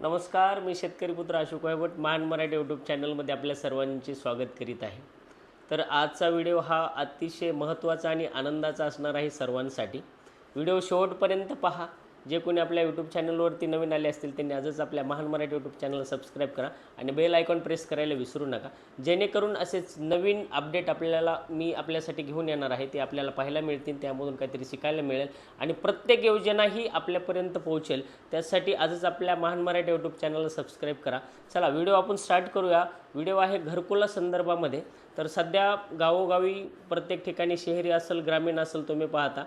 नमस्कार मी शेतकरी पुत्र अशोक वायभट महान मराठी यूट्यूब चॅनलमध्ये आपल्या सर्वांचे स्वागत करीत आहे. तर आजचा व्हिडिओ हा अतिशय महत्त्वाचा आणि आनंदाचा असणार आहे सर्वांसाठी. व्हिडिओ शेवटपर्यंत पहा. जे कोणी आपल्या यूट्यूब चॅनलवरती नवीन आले असतील त्यांनी आजच आपल्या महान मराठी यूट्यूब चॅनलला सबस्क्राईब करा आणि बेल आयकॉन प्रेस करायला विसरू नका. जेणेकरून असेच नवीन अपडेट आपल्याला मी आपल्यासाठी घेऊन येणार आहे ते आपल्याला पाहायला मिळतील त्यामधून काहीतरी शिकायला मिळेल आणि प्रत्येक योजना ही आपल्यापर्यंत पोहोचेल. त्यासाठी आजच आपल्या महान मराठी यूट्यूब चॅनलला सबस्क्राईब करा. चला व्हिडिओ आपण स्टार्ट करूया. व्हिडिओ आहे घरकुला संदर्भामध्ये. तर सध्या गावोगावी प्रत्येक ठिकाणी शहरी असेल ग्रामीण असेल तुम्ही पाहता.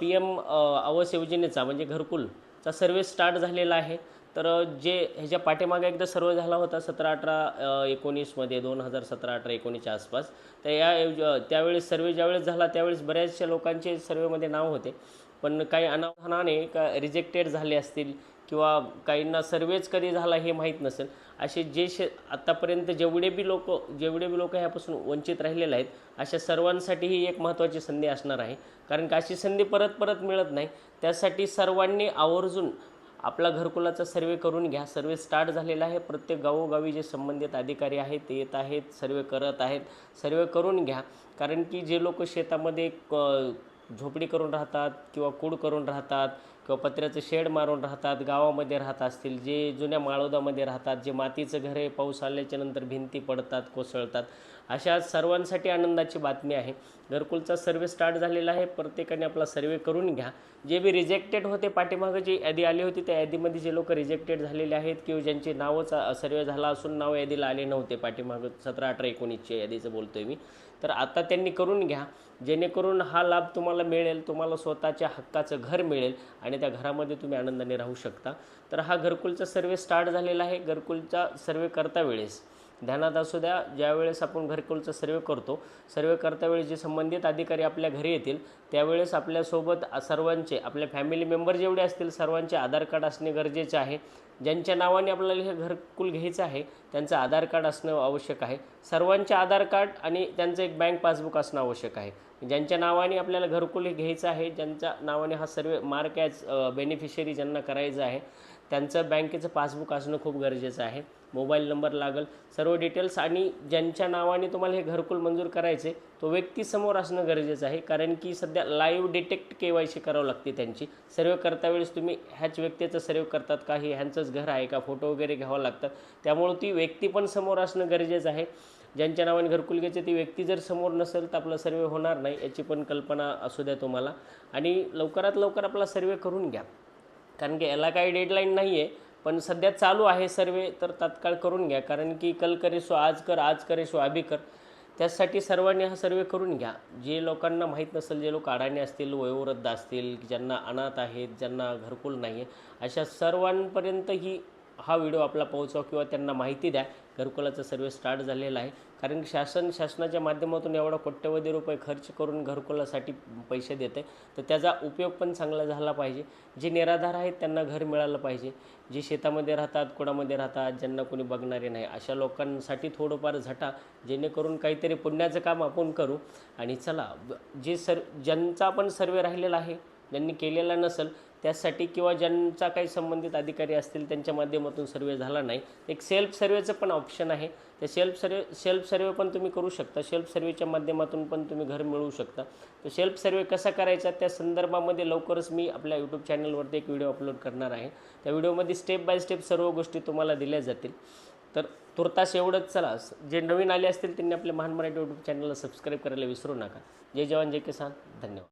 पी एम आवास योजनेचा म्हणजे घरकुलचा सर्वे स्टार्ट झालेला आहे. तर जे ह्याच्या पाठीमागे एकदा सर्वे झाला होता सतरा अठरा एकोणीसमध्ये दोन हजार सतरा अठरा एकोणीसच्या आसपास. तर या त्यावेळेस सर्वे ज्यावेळेस झाला त्यावेळेस बऱ्याचशा लोकांचे सर्वेमध्ये नाव होते. पण काही अनावधानाने का रिजेक्टेड झाले असतील किंवा काहींना सर्वेच कधी झाला हे माहीत नसेल असे जे शे आत्तापर्यंत जेवढे बी लोक जेवढे बी लोक ह्यापासून वंचित राहिलेले आहेत अशा सर्वांसाठी ही एक महत्त्वाची संधी असणार आहे. कारण का अशी संधी परत परत मिळत नाही त्यासाठी सर्वांनी आवर्जून आपला घरकुलाचा सर्वे करून घ्या. सर्वे स्टार्ट झालेला आहे. प्रत्येक गावोगावी जे संबंधित अधिकारी आहेत ते येत आहेत सर्वे करत आहेत सर्वे करून घ्या. कारण की जे लोक शेतामध्ये क झोपडी करून राहतात किंवा कूड करून राहतात किंवा पत्र्याचं शेड मारून राहतात गावामध्ये राहत असतील जे जुन्या माळोदामध्ये राहतात जे मातीचं घर आहे पाऊस आल्याच्यानंतर भिंती पडतात कोसळतात. अशा सर्वांसाठी आनंदाची बातमी आहे. घरकुलचा सर्वे स्टार्ट झालेला आहे. प्रत्येकाने आपला सर्वे करून घ्या. जे बी रिजेक्टेड होते पाठीमागं जी यादी आली होती त्या यादीमध्ये जे लोक रिजेक्टेड झालेले आहेत किंवा ज्यांचे नावच सर्वे झाला असून नाव यादीला आले नव्हते पाठीमागं सतरा अठरा एकोणीसच्या यादीचं बोलतोय मी. तर आता त्यांनी करून घ्या. जेणेकरून हा लाभ तुम्हाला मिळेल तुम्हाला स्वतःच्या हक्काचं घर मिळेल आणि आणि त्या घरामध्ये तुम्ही आनंदाने राहू शकता. तर हा घरकुलचा सर्वे स्टार्ट झालेला आहे. घरकुलचा सर्वे करता वेळेस. ध्यानात असू द्या ज्यावेळेस आपण घरकुलचा सर्वे करतो सर्वे करता जे संबंधित अधिकारी आपल्या घरी येतील त्यावेळेस आपल्यासोबत सर्वांचे आपल्या फॅमिली मेंबर जेवढे असतील सर्वांचे आधार कार्ड असणे गरजेचे आहे. ज्यांच्या नावाने आपल्याला हे घरकुल घ्यायचं आहे त्यांचं आधार कार्ड असणं आवश्यक आहे. सर्वांचे आधार कार्ड आणि त्यांचं एक बँक पासबुक असणं आवश्यक आहे. ज्यांच्या नावाने आपल्याला घरकुल घ्यायचं आहे ज्यांच्या नावाने हा सर्वे मार्क ॲज बेनिफिशरी ज्यांना करायचं आहे त्यांचं बँकेचं पासबुक असणं खूप गरजेचं आहे. मोबाईल नंबर लागेल. सर्व डिटेल्स आणि ज्यांच्या नावाने तुम्हाला हे घरकुल मंजूर करायचे तो व्यक्ती समोर असणं गरजेचं आहे. कारण की सध्या live detect K Y C करावं लागते त्यांची. सर्वे करता वेळेस तुम्ही ह्याच व्यक्तीचं सर्वे करतात का? हे ह्यांचंच घर आहे का? फोटो वगैरे घ्यावं लागतात त्यामुळं ती व्यक्ती पण समोर असणं गरजेचं आहे. ज्यांच्या नावाने घरकुल घ्यायचे ती व्यक्ती जर समोर नसेल तर आपला सर्वे होणार नाही याची पण कल्पना असू द्या तुम्हाला. आणि लवकरात लवकर आपला सर्वे करून घ्या. कारण की याला काही डेडलाईन नाही आहे पण सध्या चालू आहे सर्वे तर तात्काळ करून घ्या. कारण की कल करेसो आज कर आज करेसो आभी अभी कर. त्यासाठी सर्वांनी हा सर्वे करून घ्या. जे लोकांना माहीत नसेल जे लोक अडाणी असतील वयोवृद्ध असतील ज्यांना अनाथ आहेत ज्यांना घरकुल नाही आहे अशा सर्वांपर्यंत ही हा व्हिडिओ आपला पोहोचवा किंवा त्यांना माहिती द्या. घरकुलाचा सर्वे स्टार्ट झालेला आहे. कारण शासन शासनाच्या माध्यमातून एवढा कोट्यवधी रुपये खर्च करून घरकुलासाठी पैसे देते तर त्याचा उपयोग पण चांगला झाला पाहिजे. जे निराधार आहेत त्यांना घर मिळालं पाहिजे. जे शेतामध्ये राहतात कुडामध्ये राहतात ज्यांना कोणी बघणारे नाही अशा लोकांसाठी थोडंफार झटा जेणेकरून काहीतरी पुण्याचं काम आपण करू. आणि चला जे सर ज्यांचा पण सर्वे राहिलेला आहे ज्यांनी केलेला नसेल त्यासाठी किंवा ज्यांचा काही संबंधित अधिकारी असतील त्यांच्या माध्यमातून सर्वे झाला नाही. एक सेल्फ सर्वेचं पण ऑप्शन आहे. ते सेल्फ सर्वे सेल्फ सर्वे पण तुम्ही करू शकता. सेल्फ सर्वेच्या माध्यमातून पण तुम्ही घर मिळवू शकता. तर सेल्फ सर्वे कसा करायचा त्या संदर्भामध्ये लवकरच मी आपल्या यूट्यूब चॅनलवरती एक व्हिडिओ अपलोड करणार आहे. त्या व्हिडिओमध्ये स्टेप बाय स्टेप सर्व गोष्टी तुम्हाला दिल्या जातील. तर तुर्तास एवढंच चला. जे नवीन आले असतील त्यांनी आपल्या महान मराठी यूट्यूब चॅनलला सबस्क्राईब करायला विसरू नका. जय जवान जय किसान. धन्यवाद.